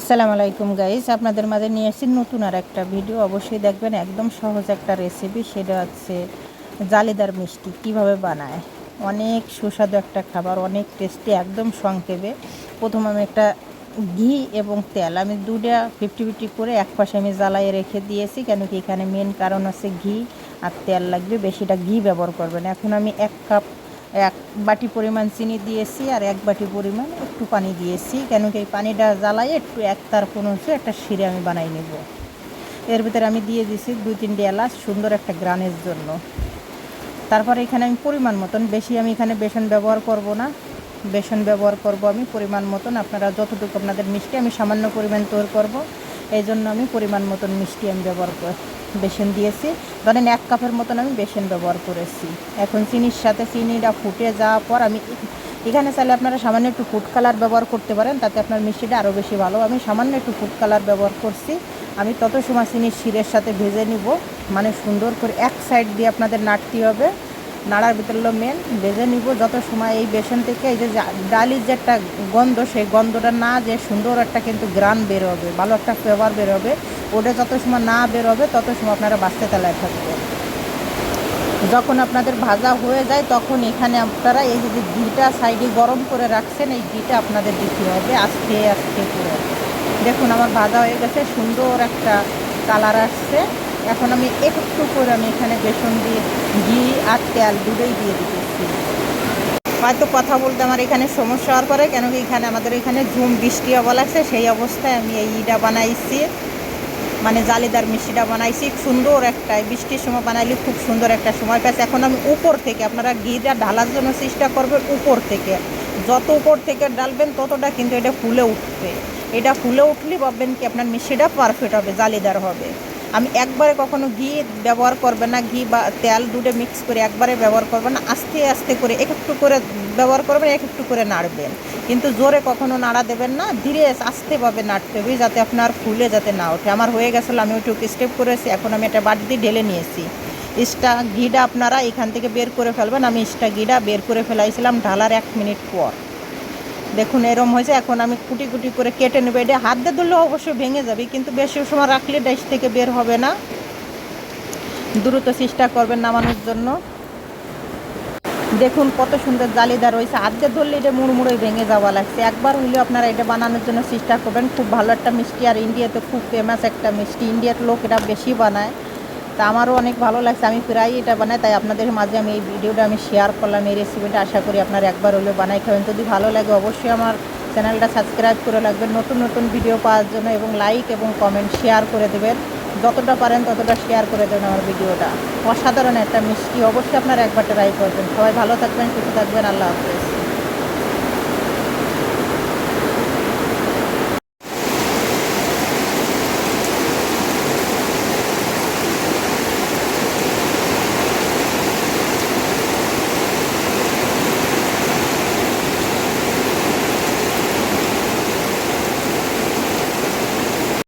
আসসালামু আলাইকুম গাইস আপনাদের মাঝে নিয়ে এসেছি নতুন আর একটা ভিডিও অবশ্যই দেখবেন একদম সহজ একটা রেসিপি সেটা হচ্ছে জালিদার মিষ্টি, কীভাবে বানায়? অনেক সুস্বাদু একটা খাবার, অনেক টেস্টি একদম সংক্ষেপে। প্রথম আমি একটা ঘি এবং তেল, আমি দুটা ফিফটি ফিফটি করে এক পাশে আমি জ্বালাইয়ে রেখে দিয়েছি, কেন কি এখানে মেন কারণ আছে ঘি আর তেল লাগবে, বেশিটা ঘি ব্যবহার করবেন। এখন আমি এক কাপ এক বাটি পরিমাণ চিনি দিয়েছি আর এক বাটি পরিমাণ একটু পানি দিয়েছি। কেন কি এই পানিটা জ্বালাই একটু এক তার কোনো হচ্ছে একটা শিরে আমি বানাই নেব। এর ভিতরে আমি দিয়ে দিয়েছি দুই তিনটে এলাচ, সুন্দর একটা গ্রানের জন্য। তারপরে এখানে আমি পরিমাণ মতন, বেশি আমি এখানে বেসন ব্যবহার করব না। বেসন ব্যবহার করব আমি পরিমাণ মতন। আপনারা যতটুকু আপনাদের মিষ্টি, আমি সামান্য পরিমাণ তৈরি করব। এই জন্য আমি পরিমাণ মতন মিষ্টি আমি ব্যবহার বেসন দিয়েছি। ধরেন এক কাপের মতন আমি বেসন ব্যবহার করেছি। এখন চিনির সাথে চিনিটা ফুটে যাওয়ার পর আমি এখানে চাইলে আপনারা সামান্য একটু ফুড কালার ব্যবহার করতে পারেন, তাতে আপনার মিষ্টিটা আরও বেশি ভালো। আমি সামান্য একটু ফুড কালার ব্যবহার করছি। আমি তত সময় চিনির শিরের সাথে ভেজে নিব। মানে সুন্দর করে এক সাইড দিয়ে আপনাদের নাড়তে হবে। নাড়ার ভিতরে হলো মেন ভেজে নিব, যত সময় এই বেসন থেকে এই যে ডালির যে একটা গন্ধ, সেই গন্ধটা না যে সুন্দর একটা কিন্তু গ্রান বের হবে, ভালো একটা ফ্লেভার বের হবে, ওটা যত সময় না বের হবে, তত সময় আপনারা বাঁচতে তেলায় থাকবে যখন আপনাদের ভাজা হয়ে যায়, তখন এখানে আপনারা এই যে ঘিটা সাইডে গরম করে রাখছেন, এই ঘিটা আপনাদের দিতে হবে, আস্তে আস্তে করে। দেখুন, আমার ভাজা হয়ে গেছে, সুন্দর একটা কালার আসছে। এখন আমি একটু করে আমি এখানে বেসন দিয়ে ঘি আর তেল দুটোই দিয়ে দিতেছি। হয়তো কথা বলতে আমার এখানে সমস্যা হওয়ার পরে, কেন কি এখানে আমাদের এখানে ঝুম বৃষ্টি হওয়া লাগছে, সেই অবস্থায় আমি এই ইটা বানাইছি। মানে জালিদার মিষ্টিটা বানাইছি, সুন্দর একটা বৃষ্টির সময় বানাইলে খুব সুন্দর একটা সময় পাচ্ছে এখন আমি উপর থেকে, আপনারা ঘিটা ঢালার জন্য চেষ্টা করবেন উপর থেকে। যত উপর থেকে ডালবেন ততটা কিন্তু এটা ফুলে উঠবে। এটা ফুলে উঠলে ভাববেন কি আপনার মিষ্টিটা পারফেক্ট হবে, জালিদার হবে। আমি একবারে কখনো ঘি ব্যবহার করবেন না, ঘি বা তেল দুটো মিক্স করে একবারে ব্যবহার করবেন না, আস্তে আস্তে করে এক একটু করে ব্যবহার করবেন এক একটু করে নাড়বেন। কিন্তু জোরে কখনো নাড়া দেবেন না, ধীরে আস্তেভাবে নাড়তে হবে যাতে আপনার ফুলে যাতে না ওঠে। আমার হয়ে গেছিল, আমি ওইটুকু স্টেপ করেছি, এখন আমি এটা বাটি দিয়ে ঢেলে নিয়েছি। ইস্টা ঘিটা আপনারা এখান থেকে বের করে ফেলবেন, আমি ইস্টা ঘিটা বের করে ফেলাইছিলাম ঢালার এক মিনিট পর। দেখুন, এরম হয়েছে। এখন আমি কুটি কুটি করে কেটে নেব। এটা হাত দিয়ে ধরলেও অবশ্যই ভেঙে যাবে, কিন্তু বেশি সময় রাখলে ডেস থেকে বের হবে না। দ্রুত চেষ্টা করবেন নামানোর জন্য। দেখুন, কত সুন্দর জালিদার রয়েছে হাত দিয়ে ধরলে এটা মুড়মুড়ে ভেঙে যাওয়া লাগছে। একবার হলেও আপনারা এটা বানানোর জন্য চেষ্টা করবেন। খুব ভালো একটা মিষ্টি। আর ইন্ডিয়াতে খুব ফেমাস একটা মিষ্টি। ইন্ডিয়ার লোক এটা বেশি বানায়। তা আমারও অনেক ভালো লাগছে। আমি প্রায়ই এটা বানাই, তাই আপনাদের মাঝে আমি এই ভিডিওটা আমি শেয়ার করলাম, এই রেসিপিটা আশা করি আপনারা একবার হলেও বানাই খাবেন। যদি ভালো লাগে অবশ্যই আমার চ্যানেলটা সাবস্ক্রাইব করে রাখবেন। নতুন নতুন ভিডিও পাওয়ার জন্য এবং লাইক এবং কমেন্ট শেয়ার করে দেবেন। যতটা পারেন ততটা শেয়ার করে দেবেন আমার ভিডিওটা। অসাধারণ একটা মিষ্টি, অবশ্যই আপনারা একবার ট্রাই করবেন। সবাই ভালো থাকবেন, সুস্থ থাকবেন, আল্লাহ হাফেজ।